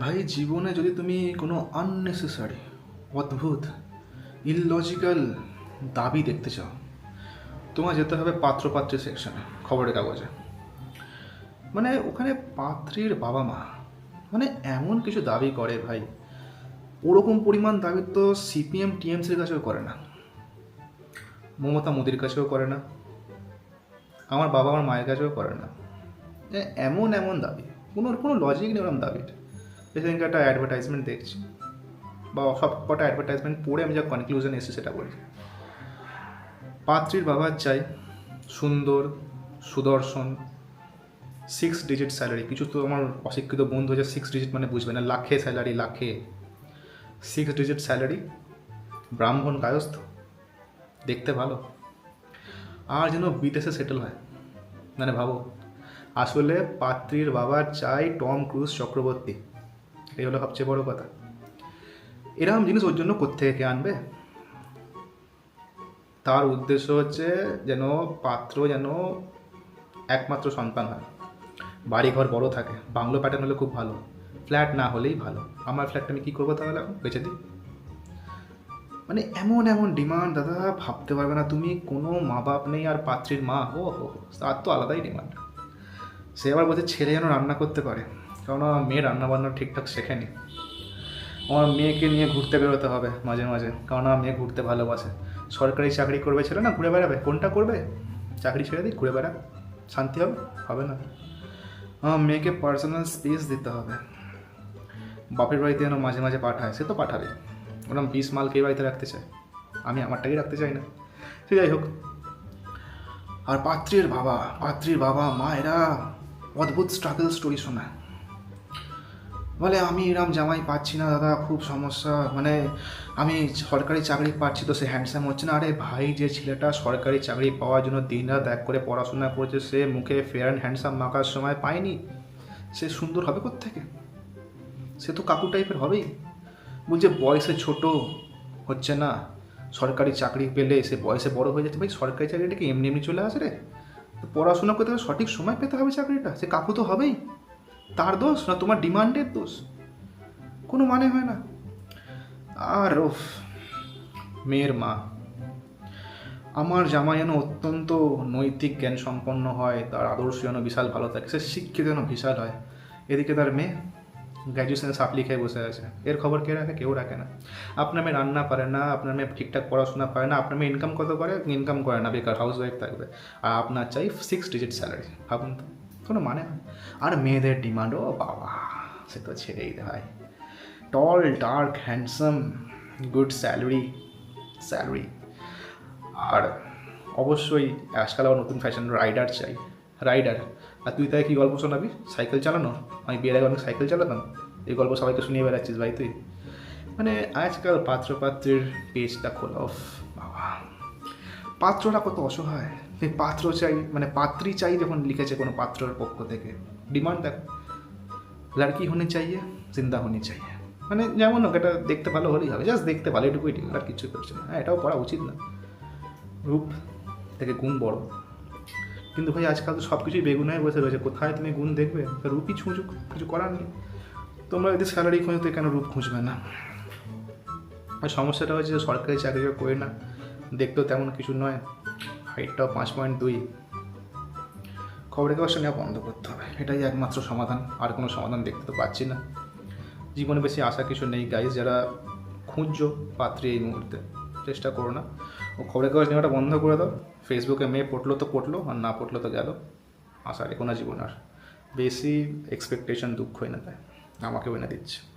ভাই, জীবনে যদি তুমি কোনো আননেসেসারি অদ্ভুত ইললজিক্যাল দাবি দেখতে চাও তোমার যেতে হবে পাত্রপাত্রী সেকশনে খবরের কাগজে। মানে ওখানে পাত্রীর বাবা মা মানে এমন কিছু দাবি করে ভাই, ওরকম পরিমাণ দাবি তো সিপিএম টিএমসির কাছেও করে না। মমতা মোদির কাছেও করে না। আমার বাবা আমার মায়ের কাছেও করে না। এমন এমন দাবি, কোনো কোনো লজিক নেই ওরকম দাবির। সেদিনকে একটা অ্যাডভার্টাইজমেন্ট দেখছি। বা সব কটা অ্যাডভার্টাইজমেন্ট পড়ে আমি যা কনক্লুশন এসেছি সেটা বলছি পাত্রীর বাবার চাই সুন্দর, সুদর্শন সিক্স ডিজিট স্যালারি কিছু তো আমার অশিক্ষিত বন্ধু আছে সিক্স ডিজিট মানে বুঝবে না, লাখে স্যালারি লাখে। সিক্স ডিজিট স্যালারি ব্রাহ্মণ গায়স্থ দেখতে ভালো। আর যেন বিদেশে সেটেল হয়। মানে ভাবো, আসলে পাত্রীর বাবার চাই টম ক্রুজ চক্রবর্তী। এই হলো সবচেয়ে বড় কথা। এরকম জিনিস ওর জন্য কোত্থেকে কে আনবে? তার উদ্দেশ্য হচ্ছে যেন পাত্র যেন একমাত্র সন্তান হয়। বাড়িঘর বড় থাকে। বাংলো প্যাটার্ন হলে খুব ভালো। ফ্ল্যাট না হলেই ভালো। আমার ফ্ল্যাটটা আমি কী করব তাহলে এখন? বেঁচে দিই। মানে এমন এমন ডিমান্ড দাদা ভাবতে পারবে না তুমি। কোনো মা বাপ নেই আর পাত্রীর মা। হো হো, তার তো আলাদাই ডিমান্ড সে আবার বলছে ছেলে যেন রান্না করতে পারে। কারণ আমার মেয়ে রান্না বান্না ঠিকঠাক শেখেনি। আমার মেয়েকে নিয়ে ঘুরতে বেরোতে হবে মাঝে মাঝে কারণ আমার মেয়ে ঘুরতে ভালোবাসে। সরকারি চাকরি করবে ছেলে না, ঘুরে বেড়াবে। কোনটা করবে? চাকরি ছেড়ে দিই ঘুরে বেড়া শান্তি হবে হবে না। আমার মেয়েকে পার্সোনাল স্পেস দিতে হবে। বাপের বাড়িতে যেন মাঝে মাঝে পাঠায়, সে তো পাঠাবে। ওরকম বিষ মাল কে বাড়িতে রাখতে চায়? আমি আমারটাকেই রাখতে চাই না। সে যাই হোক। আর পাত্রীর বাবা পাত্রীর বাবা মা এরা অদ্ভুত স্ট্রাগল স্টোরি শোনায়। বলে, আমি এরম জামাই পাচ্ছি না, দাদা, খুব সমস্যা। মানে আমি সরকারি চাকরি পাচ্ছি তো সে হ্যান্ডসাম হচ্ছে না। আরে ভাই, যে ছেলেটা সরকারি চাকরি পাওয়ার জন্য দিন রাত এক করে পড়াশোনা করেছে, সে মুখে ফেয়ার অ্যান্ড হ্যান্ডসাম মাখার সময় পায়নি। সে সুন্দর হবে থেকে সে তো কাকু টাইপের হবেই। বলছে, বয়সে ছোট হচ্ছে না। সরকারি চাকরি পেলে সে বয়সে বড় হয়ে যাচ্ছে ভাই সরকারি চাকরিটা কি এমনি এমনি চলে আসে রে? পড়াশোনা করতে হলে সঠিক সময় পেতে হবে চাকরিটা। সে কাকু তো হবেই। তার দোষ না তোমার ডিমান্ডের দোষ? কোনো মানে হয় না। আর মেয়ের মা। আমার জামা যেন অত্যন্ত নৈতিক জ্ঞান সম্পন্ন হয়, তার আদর্শ যেন বিশাল ভালো থাকে, সে শিক্ষিত যেন বিশাল হয়। এদিকে তার মেয়ে গ্র্যাজুয়েশনে সাপ্লি খেয়ে বসে আছে। এর খবর কে রাখে? কেউ রাখে না। আপনার মেয়ে রান্না পারে না, আপনার মেয়ে ঠিকঠাক পড়াশোনা পারে না, আপনার মেয়ে ইনকাম কত করে? ইনকাম করে না, বেকার হাউস ওয়াইফ থাকবে। আর আপনার চাই সিক্স ডিজিট স্যালারি ভাবুন তো। কোনো মানে হয় আর মেয়েদের ডিমান্ড ও বাবা, সে তো ছেড়েই দেয় tall dark handsome good salary salary আর অবশ্যই আজকাল আবার নতুন ফ্যাশন রাইডার চাই। রাইডার আর তুই তাই কী গল্প শোনাবি? সাইকেল চালানো? আমি বিয়ের আগে অনেক সাইকেল চালাতাম। এই গল্প সবাইকে শুনিয়ে বেড়াচ্ছিস ভাই তুই। মানে আজকাল পাত্র পাত্রের পেজটা খোলা বাবা পাত্রটা কত অসহায়। সেই পাত্র চাই মানে পাত্রী চাই যখন লিখেছে কোনো পাত্রর পক্ষ থেকে। ডিমান্ড দেখ। লড়কি হনে চাইয়ে, জিন্দা হনে চাইয়ে। মানে যেমন হোক, এটা দেখতে ভালো হলেই হবে। জাস্ট দেখতে ভালো, এটুকুই ঠিক, আর কিছু করছে না। হ্যাঁ এটাও করা উচিত না। রূপ থেকে গুণ বড়। কিন্তু ভাই, আজকাল তো সব কিছুই বেগুন হয়ে বসে রয়েছে। কোথায় তুমি গুণ দেখবে? রূপই ছুঁচুক, কিছু করার নেই। তোমরা যদি স্যালারি খুঁজতে কেন রূপ খুঁজবে না। আর সমস্যাটা হচ্ছে সরকারি চাকরিও করে না। দেখতেও তেমন কিছু নয়। হাইটটাও পাঁচ পয়েন্ট দুই। খবরের কাগজটা নেওয়া বন্ধ করতে হবে। এটাই একমাত্র সমাধান। আর কোনো সমাধান দেখতে তো পাচ্ছি না। জীবনে বেশি আশা কিছু নেই গাইজ যারা খুঁজছো পাত্রী এই মুহূর্তে, চেষ্টা করো না। ও খবরের কাগজ নেওয়াটা বন্ধ করে দাও। ফেসবুকে মেয়ে পড়ল তো পড়ল, আর না পড়ল তো গেল। আশা রেখো না জীবন আর। বেশি এক্সপেকটেশন দুঃখ এনে দেয় আমাকেও এনে দিচ্ছে।